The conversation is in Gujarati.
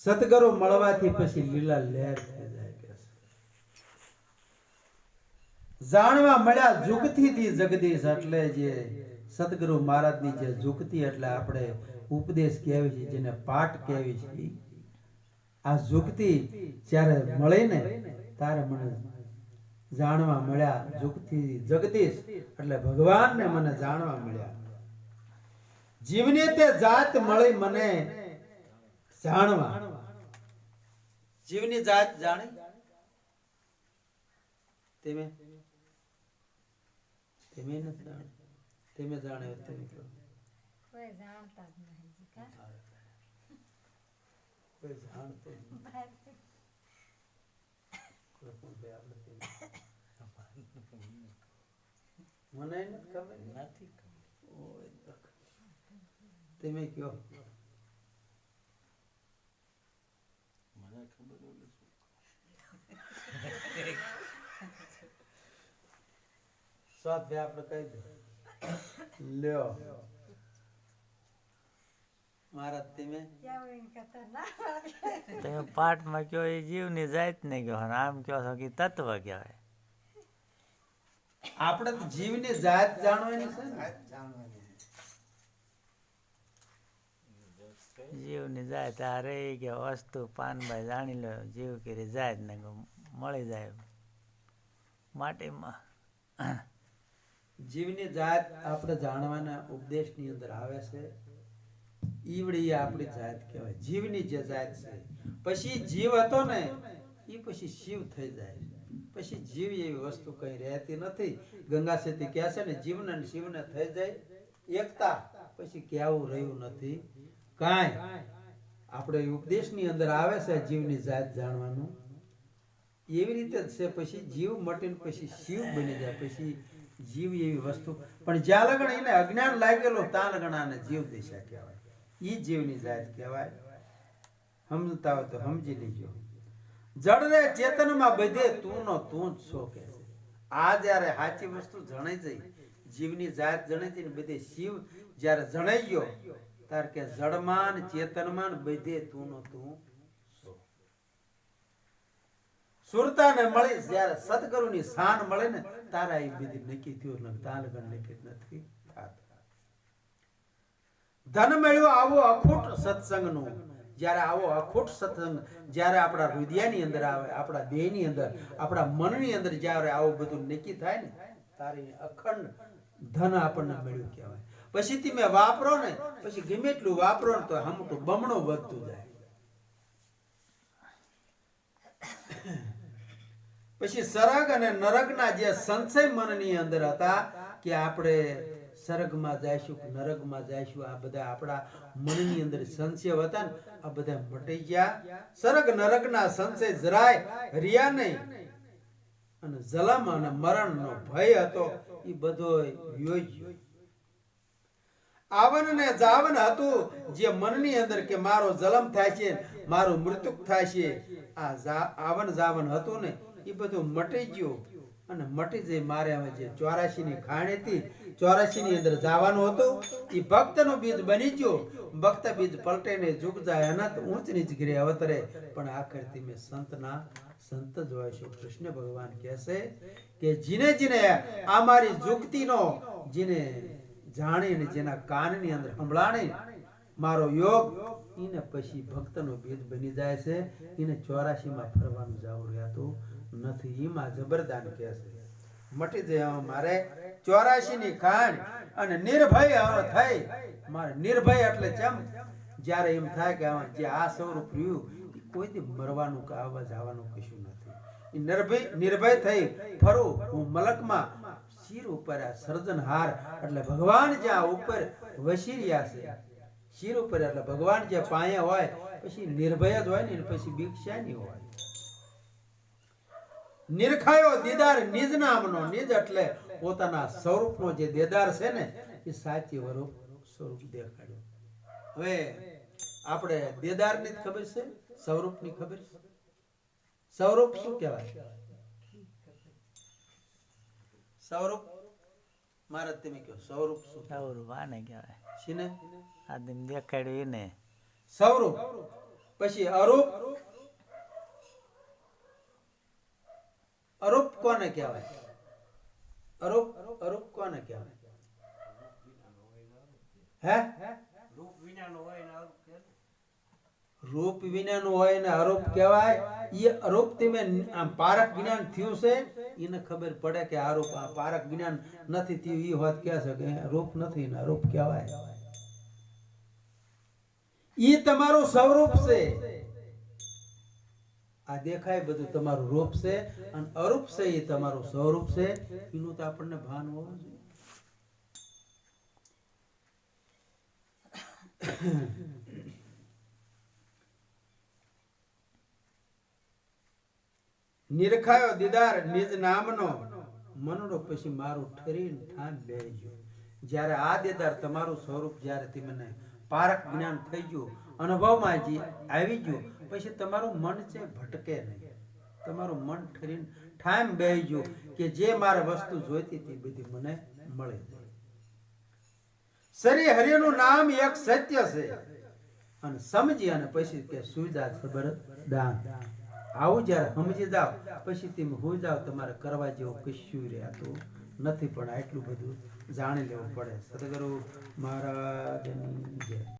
સતગરો મળવાથી પછી લીલા લહેર જાણવા મળ્યા જુગથી થી જગદીશ એટલે જે સતગુરુ મહારાજની જે જુગતી એટલે આપણે ઉપદેશ કહેવી છે, જેને પાઠ કહેવી છે આ જુગતી જ્યારે મળે ને ત્યારે મને જાણવા મળ્યા જુગથી જગદીશ એટલે ભગવાનને મને જાણવા મળ્યા. જીવને તે જાત મળી મને જાણવા. જીવની જાત જાણે? તેમે? તેમે નથી જાણે. તેમે જાણે કહો. કોઈ જાણતા જ નહીં કા? કોઈ જાણતું નથી. કોઈ પણ ભાઈ આપણે મને નથી ખબર. નથી ઓય દક. તમે કયો? ખબર હોય શું ભાઈ આપણે કહી દો. લ્યો. મારા તમે? કેવું કરતા ના તમે પાઠમાં કયો એ જીવની જાત ને કહો આમ કયો છો કે તત્વ કહેવાય? આપણે તો જીવની જાત જાણવાની છે ને. જીવની આ રહી કે વસ્તુ પાનભાઈ જાણી લો, જીવ કરી જાય ને મળી જાય. માટીમાં. જીવની જાત આપણે જાણવાના ઉપદેશની અંદર આવે છે. ઈવડી આપણી જાત કહેવાય. જીવની જે જાત છે. પછી જીવ હતો ને એ પછી શિવ થઈ જાય પછી જીવ એવી વસ્તુ કઈ રહેતી નથી. ગંગા સેતી કહે છે ને, જીવને શિવને થઈ જાય. એકતા, પછી કેવું રહ્યું નથી. કાંઈ. આપણે ઉપદેશની અંદર આવે છે જીવની જાત જાણવાનું. એવી રીતે જ છે, પછી જીવ મટીને પછી શિવ બની જાય, પછી જીવ એવી વસ્તુ. પણ જ્યાં લગણ એને અજ્ઞાન લાગેલો, ત્યાં લગણ આને જીવ દિશા કહેવાય. ઈ જીવની જાત કહેવાય. સમજતા હોય તો સમજી લેજો. જડ રે ચેતનમાં બધે તું નો તું જ છો. કે આ જ્યારે સાચી વસ્તુ જણાઈ જઈ જીવની જાત જણાઈ જઈ ને બધે શિવ જ્યારે જણાઈ ગયો તાર કે જડમાન, ચેતનમાન બધે તું નો તું સુરતાને મળી, જ્યારે સદગુરુની શાન મળે ને, તારા એ બધી નક્કી થયું ને તાલગણ નક્કી નથી ધન મળ્યો આવો અખૂટ સત્સંગનું. જ્યારે આવો અખૂટ સત્સંગ, જ્યારે આપણા હૃદયની અંદર આવે, આપણા દેહની અંદર, આપણા મનની અંદર જ્યારે આવું બધું નક્કી થાય ને, તારી અખંડ ધન આપણને મળ્યું કહેવાય. પછી તમે વાપરો ને, પછી ગમે એટલું વાપરો ને તો હમટું બમણું વધતું જાય. પછી સરગ અને નરકના જે સંશય મનની અંદર હતા કે આપણે સરગમાં જઈશું કે નરકમાં જઈશું, આ બધા આપણા મનની અંદર સંશય હતા ને, આ બધા મટી ગયા. સરગ નરકના સંશય જરાય રહ્યા નહીં. અને જલમ અને મરણનો ભય હતો. એ બધો વયો ગયો. આવન ને જાવન હતું, જે મનની અંદર કે મારો જલમ થાય છે, મારું મૃત્યુ થાય છે. આ આવન જાવન હતું ને એ બધું મટી ગયું. અને મટી જઈ મારે હવે જે ચોરાશી ની ખાણી હતી ચોરાશી ની અંદર જવાનું હતું એ ભક્તનું બીજ બની ગયો. ભક્ત બીજ પલટે ને ઝુક જાય અનંત ઊંચ નીચ ગીરે અવતરે. પણ આખર તમે સંતના, સંત જ હોય છે. કૃષ્ણ ભગવાન કહેશે કે, જીને જીને, આ મારી જુગતીનો જીને જાણીને જેના કાનની અંદર સંભળાણી, મારો યોગ એને પછી ભક્તનો ભેદ બની જાય છે. એને ચોરાશીમાં ફરવાનું જવું રહેતું નથી. એમાં જબરદાન કહે છે મટી જાય મારે ચોરાશીની ખાંડ અને નિર્ભય હવે થઈ. મારે નિર્ભય એટલે જેમ જ્યારે એમ થાય કે જે આ સ્વરૂપ રહ્યું કોઈથી મરવાનું કે આવવા જવાનું કશું નથી. એ નિર્ભય નિર્ભય થઈ ફરું. હું મલકમાં શિર ઉપર આ સર્જનહાર, એટલે ભગવાન જ્યાં ઉપર વસીર્યા છે. શિર ઉપર એટલે ભગવાન જે પાયા હોય, પછી નિર્ભય જ હોય ને પછી ભિક્ષાની હોય. નિર્ખાયો દીદાર નિજ નામનો, નિજ એટલે પોતાના સ્વરૂપનો જે દેદાર છે ને, એ સાચી વરૂપ સ્વરૂપ દેખાડ્યું. હવે આપણે દેદારની જ ખબર છે, સ્વરૂપની ખબર છે. સ્વરૂપ શું કહેવાય? સ્વરૂપ? મારા તમે કહો સ્વરૂપ શું? સ્વરૂપ આને કહેવાય. શીને? આ આદમી દેખાડ્યું એને. સ્વરૂપ? પછી અરૂપ? અરૂપ કોને કહેવાય? અરૂપ? અરૂપ કોને કહેવાય? હે? રૂપ વિનાનો હોય ને અરૂપ કે રૂપ વિનાનું હોય ને આરોપ કહેવાય એ અરૂપ તમે આમ પારક જ્ઞાન થયું છે એને ખબર પડે કે આરોપ આ પારક જ્ઞાન નથી થયું એ વાત કહે છે કે રૂપ નથી ને આરોપ કહેવાય. એ તમારું સ્વરૂપ છે. આ દેખાય બધું તમારું રૂપ છે અને અરૂપ છે એ તમારું સ્વરૂપ છે. એનું તો આપણને ભાન હોવું જોઈએ. નિરખાયો દીદાર નિજ નામનો. મનડો પછી મારું ઠરીને ઠામ બેસજો જ્યારે આ દેદાર તમારું સ્વરૂપ જ્યારે તમને પારક જ્ઞાન થઈ ગયું, અનુભવમાં જે આવી ગયું, પછી તમારું મન છે ભટકે નહીં. તમારું મન ઠરીને ઠામ ગયું કે જે મારે વસ્તુ જોઈતી હતી બધી મને મળે શ્રી હરિનું નામ એક સત્ય છે. અને સમજી અને પછી કે સુવિધા ખબર દાન. આવું જ્યારે સમજી જાવ પછી તમે હોઈ જાઓ, તમારે કરવા જેવું કશું રહેતું નથી પણ આટલું બધું જાણી લેવું પડે. સદગુરુ મહારાજની જય.